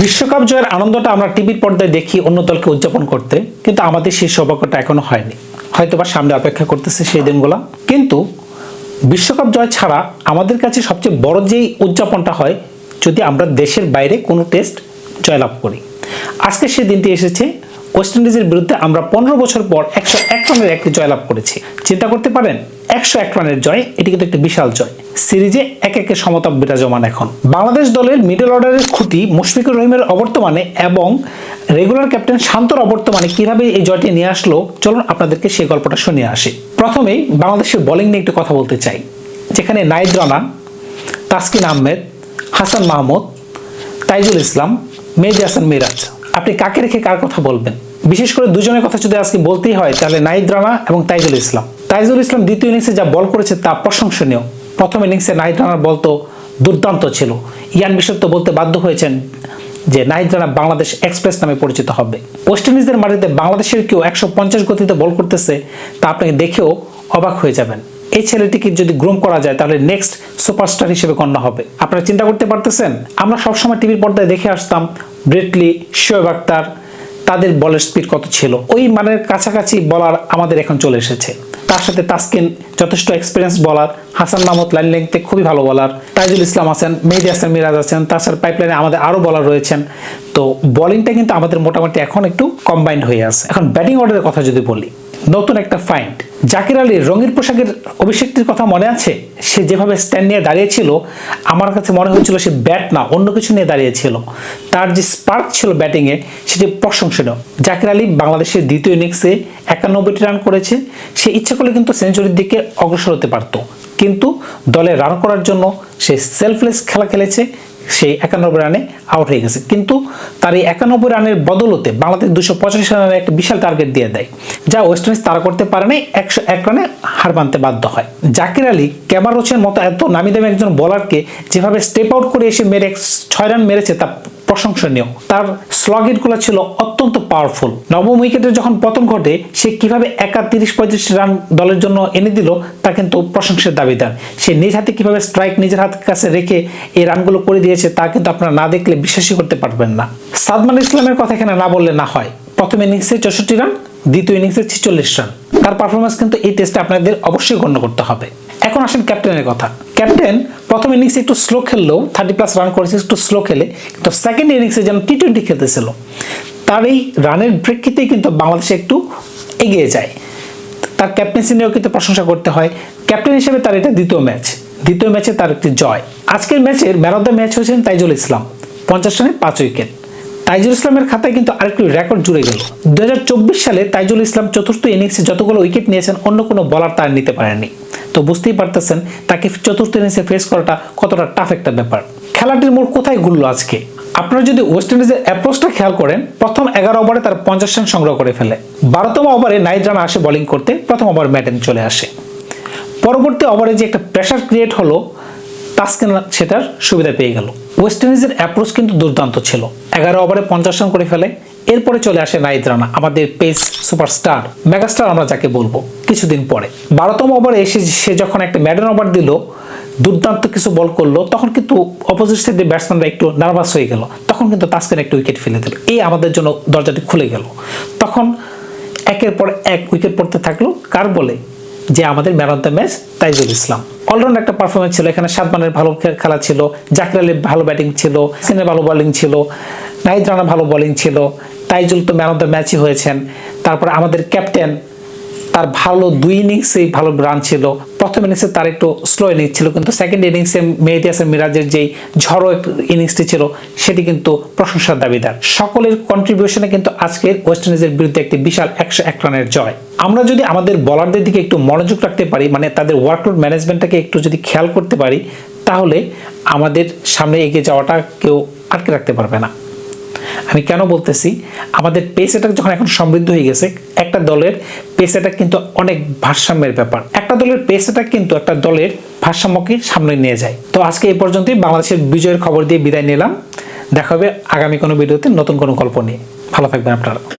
বিশ্বকাপ জয়ের আনন্দটা আমরা টিভির পর্দায় দেখি অন্য দলকে উদযাপন করতে, কিন্তু আমাদের সেই সৌভাগ্যটা এখনও হয়নি। হয়তো বা সামনে অপেক্ষা করতেছে সেই দিনগুলো। কিন্তু বিশ্বকাপ জয় ছাড়া আমাদের কাছে সবচেয়ে বড় যেই উদযাপনটা হয়, যদি আমরা দেশের বাইরে কোনো টেস্ট জয়লাভ করি। আজকে সেই দিনটি এসেছে, ওয়েস্ট ইন্ডিজের বিরুদ্ধে আমরা পনেরো বছর পর একশো এক রানের একটি জয়লাভ করেছি। চিন্তা করতে পারেন একশো এক রানের জয়, এটি কিন্তু একটি বিশাল জয়। সিরিজে এক একে সমতা বিরাজমান এখন। বাংলাদেশ দলের মিডল অর্ডারের খুঁটি মুশফিকুর রহিমের অবর্তমানে এবং রেগুলার ক্যাপ্টেন শান্তর অবর্তমানে কীভাবে এই জয়টি নিয়ে আসলো, চলুন আপনাদেরকে সেই গল্পটা শুনিয়ে আসি। প্রথমেই বাংলাদেশের বোলিং নিয়ে একটু কথা বলতে চাই, যেখানে নাইদ রানা তাসকিন আহমেদ, হাসান মাহমুদ, তাইজুল ইসলাম, মেহেদি হাসান মিরাজ। আপনি কাকে রেখে কার কথা বলবেন? বিশেষ করে দুজনের কথা যদি আজকে বলতেই হয়, তাহলে নাইদ রানা এবং তাইজুল ইসলাম। তাইজুল ইসলাম দ্বিতীয় ইনিংসে যা বল করেছে তা প্রশংসনীয়। প্রথম ইনিংসে নাহিদ রানার বল তো দুর্দান্ত ছিল। ইয়ান বিশ্বর তো বলতে বাধ্য হয়েছেন যে নাহিদ রানা বাংলাদেশ এক্সপ্রেস নামে পরিচিত হবে। ওয়েস্ট ইন্ডিজের মাটিতে বাংলাদেশের কেউ একশো পঞ্চাশ গতিতে বল করতেছে তা আপনাকে দেখেও অবাক হয়ে যাবেন। এই ছেলেটিকে যদি গ্রুম করা যায় তাহলে নেক্সট সুপারস্টার হিসেবে গণ্য হবে। আপনারা চিন্তা করতে পারতেছেন? আমরা সবসময় টিভির পর্দায় দেখে আসতাম ব্রেটলি শোয়েব আক্তার তাদের বলের স্পিড কত ছিল। ওই মানের কাছাকাছি বলার আমাদের এখন চলে এসেছে। তার সাথে তাসকিন যথেষ্ট এক্সপিরিয়েন্স বলার হাসান মাহমুদ লাইন লেংতে খুবই ভালো বলার তাইজুল ইসলাম আছেন, মেহেদি আসেন মিরাজ আছেন তাছাড়া পাইপলাইনে আমাদের আরও বলার রয়েছেন। তো বলিংটা কিন্তু আমাদের মোটামুটি এখন একটু কম্বাইন্ড হয়ে আছে। এখন ব্যাটিং অর্ডারের কথা যদি বলি, নতুন একটা ফাইন্ড জাকির আলীর রঙের পোশাকের অভিষেকটির কথা মনে আছে? সে যেভাবে স্ট্যান্ড নিয়ে দাঁড়িয়েছিল, আমার কাছে মনে হয়েছিল সে ব্যাট না, অন্য কিছু নিয়ে দাঁড়িয়েছিল। তার যে স্পার্ক ছিল ব্যাটিংয়ে সেটি প্রশংসনীয়। জাকির আলী বাংলাদেশের দ্বিতীয় ইনিংসে একানব্বইটি রান করেছে। সে ইচ্ছা করলে কিন্তু সেঞ্চুরির দিকে অগ্রসর হতে পারত। কিন্তু দলে রান করার জন্য সে সেলফলেস খেলা খেলেছে। সেই একানব্বই রানে আউট হয়ে গেছে। কিন্তু তার এই একানব্বই রানের বদলতে বাংলাদেশ দুশো পঁচাশি রানের একটা বিশাল টার্গেট দিয়ে দেয়, যা ওয়েস্ট ইন্ডিজ তারা করতে পারে নাই, একশো এক রানে হার মানতে বাধ্য হয়। জাকির আলী, ক্যামার রোচের মতো এত নামি দামি একজন বলারকে যেভাবে স্টেপ আউট করে এসে মেরে, ছয় রান মেরেছে, তা প্রশংসনীয়। তার স্লগিটগুলো ছিল অত্যন্ত পাওয়ারফুল নবম উইকেটে যখন পতন ঘটে, সে কীভাবে একা তিরিশ পঁয়ত্রিশ রান দলের জন্য এনে দিল, তা কিন্তু প্রশংসার দাবিদার। সে নিজ হাতে কীভাবে স্ট্রাইক নিজের হাতের কাছে রেখে এই রানগুলো করে দিয়েছে, তা কিন্তু আপনারা না দেখলে বিশ্বাসই করতে পারবেন না। সাদমান ইসলামের কথা এখানে না বললে না হয়। প্রথম ইনিংসে চৌষট্টি রান দ্বিতীয় ইনিংসে ছিচল্লিশ রান তার পারফরমেন্স কিন্তু এই টেস্টে আপনাদের অবশ্যই গণ্য করতে হবে। এখন আসেন ক্যাপ্টেনের কথা। ক্যাপ্টেন প্রথম ইনিংসে একটু স্লো খেললেও থার্টি প্লাস রান করেছে, একটু স্লো খেলে। কিন্তু সেকেন্ড ইনিংসে যেন টি টোয়েন্টি খেলতেছিল, তার এই রানের প্রেক্ষিতেই কিন্তু বাংলাদেশ একটু এগিয়ে যায়। তার ক্যাপ্টেন্সি নিয়েও কিন্তু প্রশংসা করতে হয়। ক্যাপ্টেন হিসেবে তার এটা দ্বিতীয় ম্যাচ দ্বিতীয় ম্যাচে তার একটি জয়। আজকের ম্যাচের ম্যান অফ দ্য ম্যাচ হয়েছেন তাইজুল ইসলাম। পঞ্চাশ রানে পাঁচ উইকেট তাইজুল ইসলামের খাতায় কিন্তু আরেকটি রেকর্ড জুড়ে গেল। দু হাজার চব্বিশ সালে তাইজুল ইসলাম চতুর্থ ইনিংসে যতগুলো উইকেট নিয়েছেন, অন্য কোনো বলার তার নিতে পারেননি। তো বুঝতেই পারতেছেন, তাকে চতুর্থ ইনিংসে ফেস করাটা কতটা টাফ একটা ব্যাপার। খেলাটির মোড় কোথায় ঘুরলো আজকে? আপনারা যদি ওয়েস্ট ইন্ডিজের অ্যাপ্রোচটা খেয়াল করেন, প্রথম এগারো ওভারে তার পঞ্চাশ রান সংগ্রহ করে ফেলে। বারোতম ওভারে নাইট রান আসে বোলিং করতে, প্রথম ওভার ম্যাটেন চলে আসে। পরবর্তী ওভারে যে একটা প্রেশার ক্রিয়েট হলো, তাস্কিন সেটার সুবিধা পেয়ে গেল। ওয়েস্ট ইন্ডিজের অ্যাপ্রোচ কিন্তু দুর্দান্ত ছিল। এগারো ওভারে পঞ্চাশ রান করে ফেলে। এরপরে চলে আসে নাইদ রানা আমাদের পেস সুপারস্টার মেগাস্টার আমরা যাকে বলব, কিছুদিন পরে। বারোতম ওভারে এসে সে যখন একটা ম্যাডেন ওভার দিল, দুর্দান্ত কিছু বল করল, তখন কিন্তু অপোজিট সাইডের ব্যাটসম্যানরা একটু নার্ভাস হয়ে গেল। তখন কিন্তু তাস্কিন একটা উইকেট ফেলে দিল। এই আমাদের জন্য দরজাটি খুলে গেল। তখন একের পর এক উইকেট পড়তে থাকল। কার বলে? যে আমাদের man of the match Taijul Islam. All round একটা পারফরমেন্স ছিল, এখানে সাদমানের ভালো খেলা ছিল, জাকির আলী ভালো ব্যাটিং ছিল সিনের ভালো বোলিং ছিল, নাহিদ রানা ভালো বোলিং ছিল, তাইজুল তো ম্যান অফ দ্য ম্যাচই হয়েছেন। তারপরে আমাদের ক্যাপ্টেন তার ভালো দুই ইনিংসেই ভালো রান ছিল। প্রথম ইনিংসে তার একটু স্লো ইনিংস ছিল, কিন্তু সেকেন্ড ইনিংসে মেহেদি হাসান মিরাজের যেই ঝড়ো ইনিংসটি ছিল, সেটি কিন্তু প্রশংসার দাবিদার। সকলের কন্ট্রিবিউশনে কিন্তু আজকের ওয়েস্ট ইন্ডিজের বিরুদ্ধে একটি বিশাল একশো এক রানের জয়। আমরা যদি আমাদের বলারদের দিকে একটু মনোযোগ রাখতে পারি মানে তাদের ওয়ার্কলোড ম্যানেজমেন্টটাকে একটু যদি খেয়াল করতে পারি, তাহলে আমাদের সামনে এগিয়ে যাওয়াটা কেউ আটকে রাখতে পারবে না। আমি কেন বলতেছি? আমাদের পেস অ্যাটাক যখন এখন সমৃদ্ধ হয়ে গেছে, একটা দলের পেস অ্যাটাক কিন্তু অনেক ভারসাম্যের ব্যাপার। একটা দলের পেস অ্যাটাক কিন্তু একটা দলের ভারসাম্যকে সামনে নিয়ে যায়। তো আজকে এই পর্যন্তই, বাংলাদেশের বিজয়ের খবর দিয়ে বিদায় নিলাম। দেখা হবে আগামী কোনো ভিডিওতে নতুন কোনো গল্প নিয়ে। ভালো থাকবেন আপনারা।